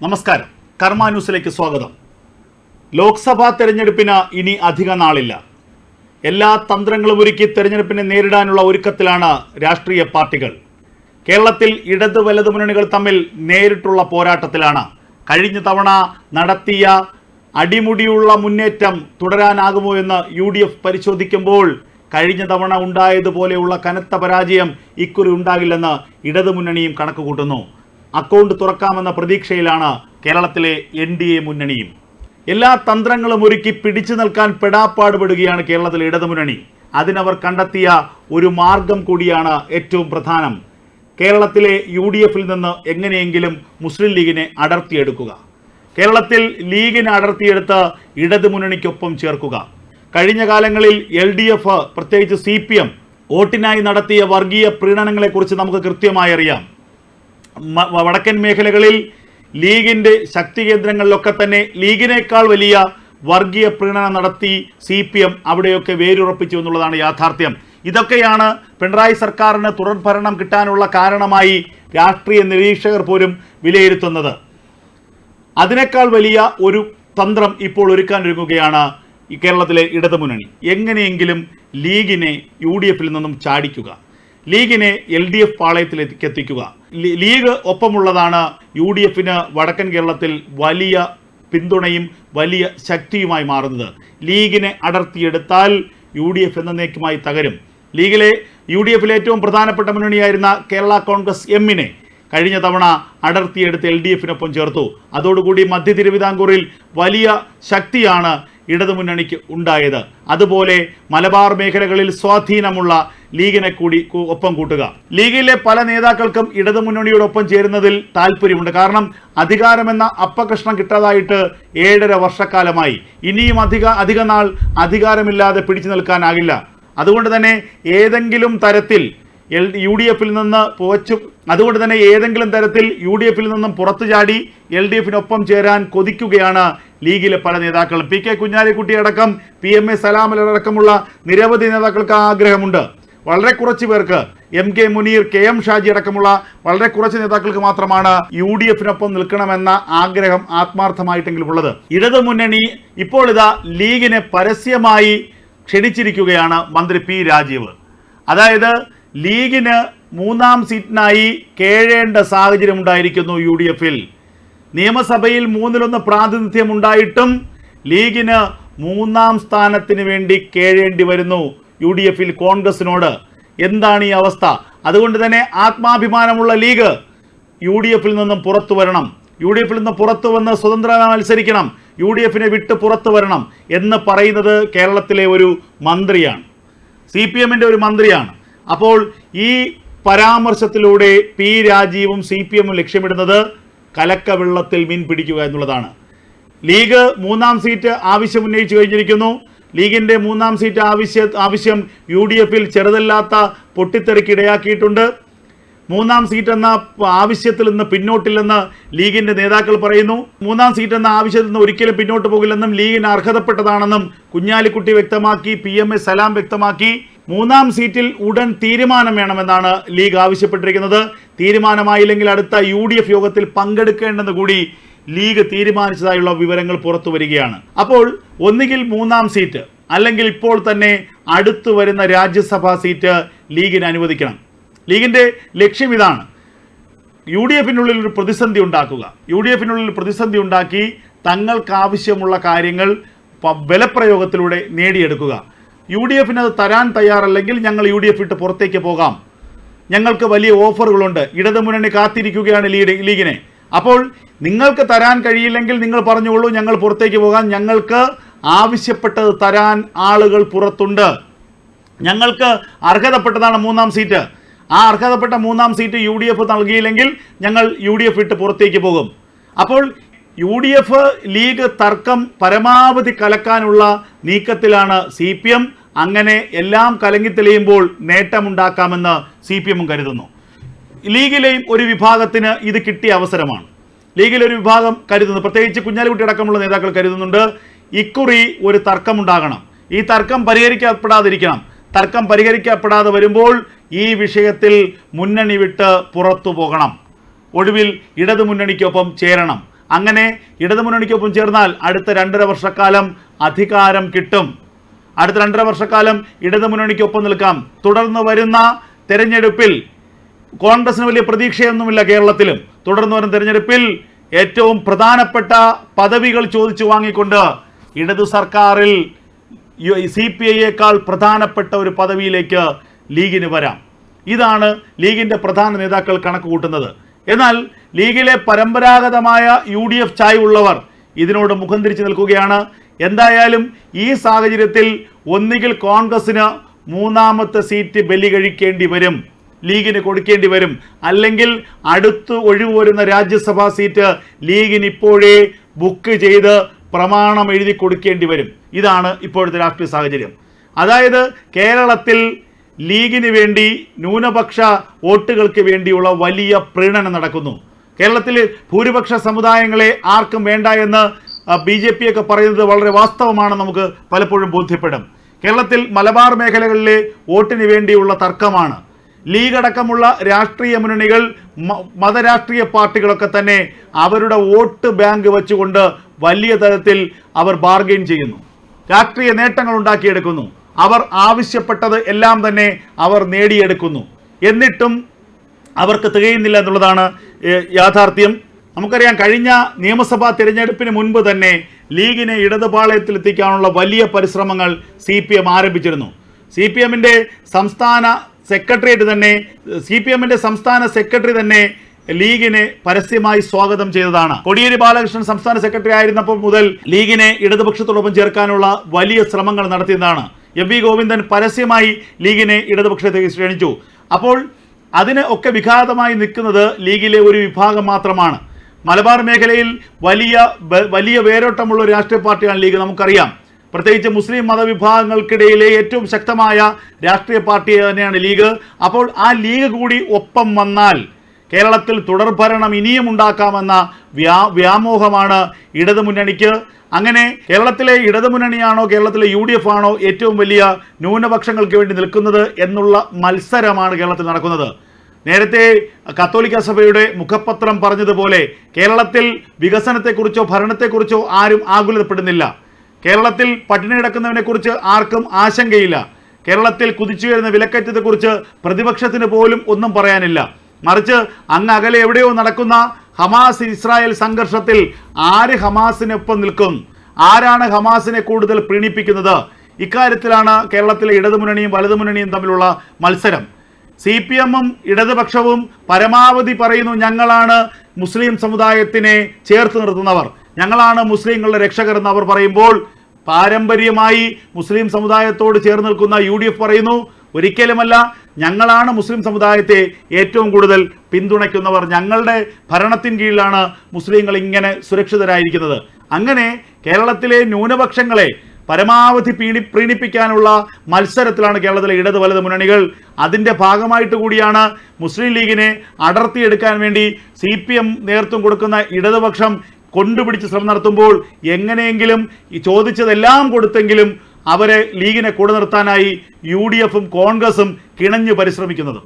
നമസ്കാരം. കർമ്മ ന്യൂസിലേക്ക് സ്വാഗതം. ലോക്സഭാ തെരഞ്ഞെടുപ്പിന് ഇനി അധിക നാളില്ല. എല്ലാ തന്ത്രങ്ങളും ഒരുക്കി തെരഞ്ഞെടുപ്പിനെ നേരിടാനുള്ള ഒരുക്കത്തിലാണ് രാഷ്ട്രീയ പാർട്ടികൾ. കേരളത്തിൽ ഇടത് വലതു മുന്നണികൾ തമ്മിൽ നേരിട്ടുള്ള പോരാട്ടത്തിലാണ് കഴിഞ്ഞ തവണ നടത്തിയ അടിമുടിയുള്ള മുന്നേറ്റം തുടരാനാകുമോ എന്ന് യു ഡി എഫ് പരിശോധിക്കുമ്പോൾ കഴിഞ്ഞ തവണ ഉണ്ടായതുപോലെയുള്ള കനത്ത പരാജയം ഇക്കുറി ഉണ്ടാകില്ലെന്ന് ഇടതു മുന്നണിയും കണക്ക് കൂട്ടുന്നു അക്കൗണ്ട് തുറക്കാമെന്ന പ്രതീക്ഷയിലാണ് കേരളത്തിലെ എൻ ഡി എ മുന്നണിയും. എല്ലാ തന്ത്രങ്ങളും ഒരുക്കി പിടിച്ചു നിൽക്കാൻ പെടാപ്പാടുപെടുകയാണ് കേരളത്തിലെ ഇടതുമുന്നണി. അതിനവർ കണ്ടെത്തിയ ഒരു മാർഗം കൂടിയാണ് ഏറ്റവും പ്രധാനം. കേരളത്തിലെ യു ഡി എഫിൽ നിന്ന് എങ്ങനെയെങ്കിലും മുസ്ലിം ലീഗിനെ അടർത്തിയെടുക്കുക. കേരളത്തിൽ ലീഗിനെ അടർത്തിയെടുത്ത് ഇടതുമുന്നണിക്കൊപ്പം ചേർക്കുക. കഴിഞ്ഞ കാലങ്ങളിൽ എൽ ഡി എഫ് പ്രത്യേകിച്ച് സി പി എം വോട്ടിനായി നടത്തിയ വർഗീയ പ്രീണനങ്ങളെക്കുറിച്ച് നമുക്ക് കൃത്യമായി അറിയാം. വടക്കൻ മേഖലകളിൽ ലീഗിന്റെ ശക്തി കേന്ദ്രങ്ങളിലൊക്കെ തന്നെ ലീഗിനേക്കാൾ വലിയ വർഗീയ പ്രീണന നടത്തി സി പി എം അവിടെയൊക്കെ വേരുറപ്പിച്ചു എന്നുള്ളതാണ് യാഥാർത്ഥ്യം. ഇതൊക്കെയാണ് പിണറായി സർക്കാരിന് തുടർഭരണം കിട്ടാനുള്ള കാരണമായി രാഷ്ട്രീയ നിരീക്ഷകർ പോലും വിലയിരുത്തുന്നത്. അതിനേക്കാൾ വലിയ ഒരു തന്ത്രം ഇപ്പോൾ ഒരുക്കാനൊരുങ്ങുകയാണ് ഈ കേരളത്തിലെ ഇടതുമുന്നണി. എങ്ങനെയെങ്കിലും ലീഗിനെ യു ഡി എഫിൽ നിന്നും ചാടിക്കുക. ലീഗിനെ എൽ ഡി എഫ് പാളയത്തിലേക്ക് എത്തിക്കുക. ലീഗ് ഒപ്പമുള്ളതാണ് യു ഡി എഫിന് വടക്കൻ കേരളത്തിൽ വലിയ പിന്തുണയും വലിയ ശക്തിയുമായി മാറുന്നത്. ലീഗിനെ അടർത്തിയെടുത്താൽ യു ഡി എഫ് എന്നേക്കുമായി തകരും. ലീഗിലെ യു ഡി എഫിലെ ഏറ്റവും പ്രധാനപ്പെട്ട മുന്നണിയായിരുന്ന കേരള കോൺഗ്രസ് എമ്മിനെ കഴിഞ്ഞ തവണ അടർത്തിയെടുത്ത് എൽ ഡി എഫിനൊപ്പം ചേർത്തു. അതോടുകൂടി മധ്യ തിരുവിതാംകൂറിൽ വലിയ ശക്തിയാണ് ഇടതുമുന്നണിക്ക് ഉണ്ടായത്. അതുപോലെ മലബാർ മേഖലകളിൽ സ്വാധീനമുള്ള ലീഗിനെ കൂടി ഒപ്പം കൂട്ടുക. ലീഗിലെ പല നേതാക്കൾക്കും ഇടതുമുന്നണിയോടൊപ്പം ചേരുന്നതിൽ താല്പര്യമുണ്ട് കാരണം അധികാരമെന്ന അപ്പകഷ്ണം കിട്ടാതായിട്ട് ഏഴര വർഷക്കാലമായി. ഇനിയും അധിക അധിക നാൾ അധികാരമില്ലാതെ പിടിച്ചു നിൽക്കാനാകില്ല. അതുകൊണ്ട് തന്നെ ഏതെങ്കിലും തരത്തിൽ എൽ യു ഡി എഫിൽ നിന്ന് പോച്ചു അതുകൊണ്ട് തന്നെ ഏതെങ്കിലും തരത്തിൽ യു ഡി എഫിൽ നിന്നും പുറത്തു ചാടി എൽ ഡി എഫിനൊപ്പം ചേരാൻ കൊതിക്കുകയാണ് ലീഗിലെ പല നേതാക്കളും പി കെ കുഞ്ഞാലിക്കുട്ടി അടക്കം പി എം എ സലാമലടക്കമുള്ള നിരവധി നേതാക്കൾക്ക് ആഗ്രഹമുണ്ട്. വളരെ കുറച്ച് പേർക്ക് M K Muneer K M Shaji അടക്കമുള്ള വളരെ കുറച്ച് നേതാക്കൾക്ക് മാത്രമാണ് യു ഡി എഫിനൊപ്പം നിൽക്കണമെന്ന ആഗ്രഹം ആത്മാർത്ഥമായിട്ടെങ്കിലും ഉള്ളത്. ഇടതു മുന്നണി ഇപ്പോൾ ഇതാ ലീഗിനെ പരസ്യമായി ക്ഷണിച്ചിരിക്കുകയാണ് മന്ത്രി പി രാജീവ്. അതായത് ലീഗിന് മൂന്നാം സീറ്റിനായി കേഴേണ്ട സാഹചര്യം ഉണ്ടായിരിക്കുന്നു യു ഡി എഫിൽ നിയമസഭയിൽ മൂന്നിലൊന്ന് പ്രാതിനിധ്യം ഉണ്ടായിട്ടും ലീഗിന് മൂന്നാം സ്ഥാനത്തിന് വേണ്ടി കേഴേണ്ടി വരുന്നു യു ഡി എഫിൽ കോൺഗ്രസിനോട്. എന്താണ് ഈ അവസ്ഥ? അതുകൊണ്ട് തന്നെ ആത്മാഭിമാനമുള്ള ലീഗ് യു ഡി എഫിൽ നിന്നും പുറത്തു വരണം. യു ഡി എഫിൽ നിന്ന് പുറത്തു വന്ന് സ്വതന്ത്ര മത്സരിക്കണം. യു ഡി എഫിനെ വിട്ട് പുറത്തു വരണം എന്ന് പറയുന്നത് കേരളത്തിലെ ഒരു മന്ത്രിയാണ്. സി പി എമ്മിന്റെ ഒരു മന്ത്രിയാണ്. അപ്പോൾ ഈ പരാമർശത്തിലൂടെ പി രാജീവും സി പി എമ്മും ലക്ഷ്യമിടുന്നത് കലക്കവെള്ളത്തിൽ മീൻ പിടിക്കുക എന്നുള്ളതാണ്. ലീഗ് മൂന്നാം സീറ്റ് ആവശ്യം ഉന്നയിച്ചു കഴിഞ്ഞിരിക്കുന്നു. ലീഗിന്റെ മൂന്നാം സീറ്റ് ആവശ്യ ആവശ്യം യു ഡി എഫിൽ ചെറുതല്ലാത്ത പൊട്ടിത്തെറിക്കിടയാക്കിയിട്ടുണ്ട്. മൂന്നാം സീറ്റ് എന്ന ആവശ്യത്തിൽ നിന്ന് പിന്നോട്ടില്ലെന്ന് ലീഗിന്റെ നേതാക്കൾ പറയുന്നു. മൂന്നാം സീറ്റ് എന്ന ആവശ്യത്തിൽ നിന്ന് ഒരിക്കലും പിന്നോട്ട് പോകില്ലെന്നും ലീഗിന് അർഹതപ്പെട്ടതാണെന്നും കുഞ്ഞാലിക്കുട്ടി വ്യക്തമാക്കി പി എം എ സലാം വ്യക്തമാക്കി. മൂന്നാം സീറ്റിൽ ഉടൻ തീരുമാനം വേണമെന്നാണ് ലീഗ് ആവശ്യപ്പെട്ടിരിക്കുന്നത്. തീരുമാനമായില്ലെങ്കിൽ അടുത്ത യു ഡി എഫ് യോഗത്തിൽ പങ്കെടുക്കേണ്ടെന്ന് കൂടി ലീഗ് തീരുമാനിച്ചതായുള്ള വിവരങ്ങൾ പുറത്തു വരികയാണ്. അപ്പോൾ ഒന്നുകിൽ മൂന്നാം സീറ്റ് അല്ലെങ്കിൽ ഇപ്പോൾ തന്നെ അടുത്തു വരുന്ന രാജ്യസഭാ സീറ്റ് ലീഗിന് അനുവദിക്കണം. ലീഗിന്റെ ലക്ഷ്യം ഇതാണ് യു ഡി എഫിനുള്ളിൽ ഒരു പ്രതിസന്ധി ഉണ്ടാക്കുക. യു ഡി എഫിനുള്ളിൽ പ്രതിസന്ധി ഉണ്ടാക്കി തങ്ങൾക്ക് ആവശ്യമുള്ള കാര്യങ്ങൾ ബലപ്രയോഗത്തിലൂടെ നേടിയെടുക്കുക. യു ഡി എഫിന് അത് തരാൻ തയ്യാറല്ലെങ്കിൽ ഞങ്ങൾ യു ഡി എഫ് ഇട്ട് പുറത്തേക്ക് പോകാം. ഞങ്ങൾക്ക് വലിയ ഓഫറുകളുണ്ട്. ഇടതുമുന്നണി കാത്തിരിക്കുകയാണ് ലീഡ് ലീഗിനെ. അപ്പോൾ നിങ്ങൾക്ക് തരാൻ കഴിയില്ലെങ്കിൽ നിങ്ങൾ പറഞ്ഞോളൂ ഞങ്ങൾ പുറത്തേക്ക് പോകാം. ഞങ്ങൾക്ക് ആവശ്യപ്പെട്ടത് തരാൻ ആളുകൾ പുറത്തുണ്ട്. ഞങ്ങൾക്ക് അർഹതപ്പെട്ടതാണ് മൂന്നാം സീറ്റ്. ആ അർഹതപ്പെട്ട മൂന്നാം സീറ്റ് യു ഡി എഫ് നൽകിയില്ലെങ്കിൽ ഞങ്ങൾ യു ഡി എഫ് ഇട്ട് പുറത്തേക്ക് പോകും. അപ്പോൾ യു ഡി എഫ് ലീഗ് തർക്കം പരമാവധി കലക്കാനുള്ള നീക്കത്തിലാണ് സി പി എം. അങ്ങനെ എല്ലാം കലങ്ങി തെളിയുമ്പോൾ നേട്ടമുണ്ടാക്കാമെന്ന് സി പി എമ്മും കരുതുന്നു. ലീഗിലെയും ഒരു വിഭാഗത്തിന് ഇത് കിട്ടിയ അവസരമാണ്. ലീഗിലെ ഒരു വിഭാഗം കരുതുന്നു. പ്രത്യേകിച്ച് കുഞ്ഞാലിക്കുട്ടി അടക്കമുള്ള നേതാക്കൾ കരുതുന്നുണ്ട് ഇക്കുറി ഒരു തർക്കമുണ്ടാകണം. ഈ തർക്കം പരിഹരിക്കപ്പെടാതിരിക്കണം. തർക്കം പരിഹരിക്കപ്പെടാതെ വരുമ്പോൾ ഈ വിഷയത്തിൽ മുന്നണി വിട്ട് പുറത്തു പോകണം. ഒടുവിൽ ഇടതു മുന്നണിക്കൊപ്പം ചേരണം. അങ്ങനെ ഇടതുമുന്നണിക്കൊപ്പം ചേർന്നാൽ അടുത്ത രണ്ടര വർഷക്കാലം അധികാരം കിട്ടും. അടുത്ത രണ്ടര വർഷക്കാലം ഇടതുമുന്നണിക്കൊപ്പം നിൽക്കാം. തുടർന്ന് വരുന്ന തെരഞ്ഞെടുപ്പിൽ കോൺഗ്രസിന് വലിയ പ്രതീക്ഷയൊന്നുമില്ല കേരളത്തിലും. തുടർന്ന് വരുന്ന തെരഞ്ഞെടുപ്പിൽ ഏറ്റവും പ്രധാനപ്പെട്ട പദവികൾ ചോദിച്ചു വാങ്ങിക്കൊണ്ട് ഇടതു സർക്കാരിൽ സി പി ഐയേക്കാൾ പ്രധാനപ്പെട്ട ഒരു പദവിയിലേക്ക് ലീഗിന് വരാം. ഇതാണ് ലീഗിന്റെ പ്രധാന നേതാക്കൾ കണക്ക് കൂട്ടുന്നത്. എന്നാൽ ലീഗിലെ പരമ്പരാഗതമായ യു ഡി എഫ് ചായ്വുള്ളവർ ഇതിനോട് മുഖം തിരിച്ചു നിൽക്കുകയാണ്. എന്തായാലും ഈ സാഹചര്യത്തിൽ ഒന്നുകിൽ കോൺഗ്രസിന് മൂന്നാമത്തെ സീറ്റ് ബലി കഴിക്കേണ്ടി വരും ലീഗിന് കൊടുക്കേണ്ടി വരും. അല്ലെങ്കിൽ അടുത്ത് ഒഴിവ് വരുന്ന രാജ്യസഭാ സീറ്റ് ലീഗിന് ഇപ്പോഴേ ബുക്ക് ചെയ്ത് പ്രമാണം എഴുതി കൊടുക്കേണ്ടി വരും. ഇതാണ് ഇപ്പോഴത്തെ രാഷ്ട്രീയ സാഹചര്യം. അതായത് കേരളത്തിൽ ലീഗിന് വേണ്ടി ന്യൂനപക്ഷ വോട്ടുകൾക്ക് വേണ്ടിയുള്ള വലിയ പ്രീണനം നടക്കുന്നു. കേരളത്തിൽ ഭൂരിപക്ഷ സമുദായങ്ങളെ ആർക്കും വേണ്ട എന്ന് ബി ജെ പി ഒക്കെ പറയുന്നത് വളരെ വാസ്തവമാണ് നമുക്ക് പലപ്പോഴും ബോധ്യപ്പെടും. കേരളത്തിൽ മലബാർ മേഖലകളിലെ വോട്ടിന് വേണ്ടിയുള്ള തർക്കമാണ്. ലീഗ് അടക്കമുള്ള രാഷ്ട്രീയ മുന്നണികൾ മതരാഷ്ട്രീയ പാർട്ടികളൊക്കെ തന്നെ അവരുടെ വോട്ട് ബാങ്ക് വെച്ചുകൊണ്ട് വലിയ തരത്തിൽ അവർ ബാർഗെയിൻ ചെയ്യുന്നു. രാഷ്ട്രീയ നേട്ടങ്ങൾ ഉണ്ടാക്കിയെടുക്കുന്നു. അവർ ആവശ്യപ്പെട്ടത് എല്ലാം തന്നെ അവർ നേടിയെടുക്കുന്നു. എന്നിട്ടും അവർക്ക് തികയുന്നില്ല എന്നുള്ളതാണ് യാഥാർത്ഥ്യം. നമുക്കറിയാം കഴിഞ്ഞ നിയമസഭാ തിരഞ്ഞെടുപ്പിന് മുൻപ് തന്നെ ലീഗിനെ ഇടതുപാളയത്തിലെത്തിക്കാനുള്ള വലിയ പരിശ്രമങ്ങൾ സി പി എം ആരംഭിച്ചിരുന്നു. സി പി എമ്മിന്റെ സംസ്ഥാന സെക്രട്ടേറിയറ്റ് തന്നെ സി പി എമ്മിന്റെ സംസ്ഥാന സെക്രട്ടറി തന്നെ ലീഗിനെ പരസ്യമായി സ്വാഗതം ചെയ്തതാണ്. കൊടിയേരി ബാലകൃഷ്ണൻ സംസ്ഥാന സെക്രട്ടറി ആയിരുന്നപ്പോൾ മുതൽ ലീഗിനെ ഇടതുപക്ഷത്തോടൊപ്പം ചേർക്കാനുള്ള വലിയ ശ്രമങ്ങൾ നടത്തിയതാണ് എം വി ഗോവിന്ദൻ പരസ്യമായി ലീഗിനെ ഇടതുപക്ഷത്തേക്ക് ക്ഷണിച്ചു. അപ്പോൾ അതിന് ഒക്കെ വിഘാതമായി നിൽക്കുന്നത് ലീഗിലെ ഒരു വിഭാഗം മാത്രമാണ്. മലബാർ മേഖലയിൽ വലിയ വലിയ വേരോട്ടമുള്ള രാഷ്ട്രീയ പാർട്ടിയാണ് ലീഗ് നമുക്കറിയാം. പ്രത്യേകിച്ച് മുസ്ലിം മതവിഭാഗങ്ങൾക്കിടയിലെ ഏറ്റവും ശക്തമായ രാഷ്ട്രീയ പാർട്ടി തന്നെയാണ് ലീഗ്. അപ്പോൾ ആ ലീഗ് കൂടി ഒപ്പം വന്നാൽ കേരളത്തിൽ തുടർഭരണം ഇനിയും ഉണ്ടാക്കാമെന്ന വ്യാ വ്യാമോഹമാണ് ഇടതുമുന്നണിക്ക്. അങ്ങനെ കേരളത്തിലെ ഇടതുമുന്നണിയാണോ കേരളത്തിലെ യു ഡി എഫ് ആണോ ഏറ്റവും വലിയ ന്യൂനപക്ഷങ്ങൾക്ക് വേണ്ടി നിൽക്കുന്നത് എന്നുള്ള മത്സരമാണ് കേരളത്തിൽ നടക്കുന്നത്. നേരത്തെ കത്തോലിക്ക സഭയുടെ മുഖപത്രം പറഞ്ഞതുപോലെ കേരളത്തിൽ വികസനത്തെക്കുറിച്ചോ ഭരണത്തെക്കുറിച്ചോ ആരും ആകുലപ്പെടുന്നില്ല. കേരളത്തിൽ പട്ടിണി കിടക്കുന്നതിനെക്കുറിച്ച് ആർക്കും ആശങ്കയില്ല. കേരളത്തിൽ കുതിച്ചുയരുന്ന വിലക്കയറ്റത്തെക്കുറിച്ച് പ്രതിപക്ഷത്തിന് പോലും ഒന്നും പറയാനില്ല. മറിച്ച് അങ്ങ് അകലെ എവിടെയോ നടക്കുന്ന ഹമാസ് ഇസ്രായേൽ സംഘർഷത്തിൽ ആര് ഹമാസിനൊപ്പം നിൽക്കും? ആരാണ് ഹമാസിനെ കൂടുതൽ പ്രീണിപ്പിക്കുന്നത്? ഇക്കാര്യത്തിലാണ് കേരളത്തിലെ ഇടതുമുന്നണിയും വലതുമുന്നണിയും തമ്മിലുള്ള മത്സരം. സി പി എമ്മും ഇടതുപക്ഷവും പരമാവധി പറയുന്നു ഞങ്ങളാണ് മുസ്ലിം സമുദായത്തിനെ ചേർത്ത് നിർത്തുന്നവർ. ഞങ്ങളാണ് മുസ്ലിങ്ങളുടെ രക്ഷകർ എന്ന് അവർ പറയുമ്പോൾ പാരമ്പര്യമായി മുസ്ലിം സമുദായത്തോട് ചേർന്ന് നിൽക്കുന്ന യു പറയുന്നു ഒരിക്കലുമല്ല ഞങ്ങളാണ് മുസ്ലിം സമുദായത്തെ ഏറ്റവും കൂടുതൽ പിന്തുണയ്ക്കുന്നവർ. ഞങ്ങളുടെ ഭരണത്തിൻ കീഴിലാണ് മുസ്ലിങ്ങൾ ഇങ്ങനെ സുരക്ഷിതരായിരിക്കുന്നത്. അങ്ങനെ കേരളത്തിലെ ന്യൂനപക്ഷങ്ങളെ പരമാവധി പീണി പ്രീണിപ്പിക്കാനുള്ള മത്സരത്തിലാണ് കേരളത്തിലെ ഇടത് വലത് മുന്നണികൾ. അതിന്റെ ഭാഗമായിട്ട് കൂടിയാണ് മുസ്ലിം ലീഗിനെ അടർത്തിയെടുക്കാൻ വേണ്ടി സി പി എം നേതൃത്വം കൊടുക്കുന്ന ഇടതുപക്ഷം കൊണ്ടുപിടിച്ച് ശ്രമം നടത്തുമ്പോൾ എങ്ങനെയെങ്കിലും ചോദിച്ചതെല്ലാം കൊടുത്തെങ്കിലും അവരെ ലീഗിനെ കൂടെ നിർത്താനായി യു ഡി എഫും കോൺഗ്രസും കിണഞ്ഞു പരിശ്രമിക്കുന്നത്.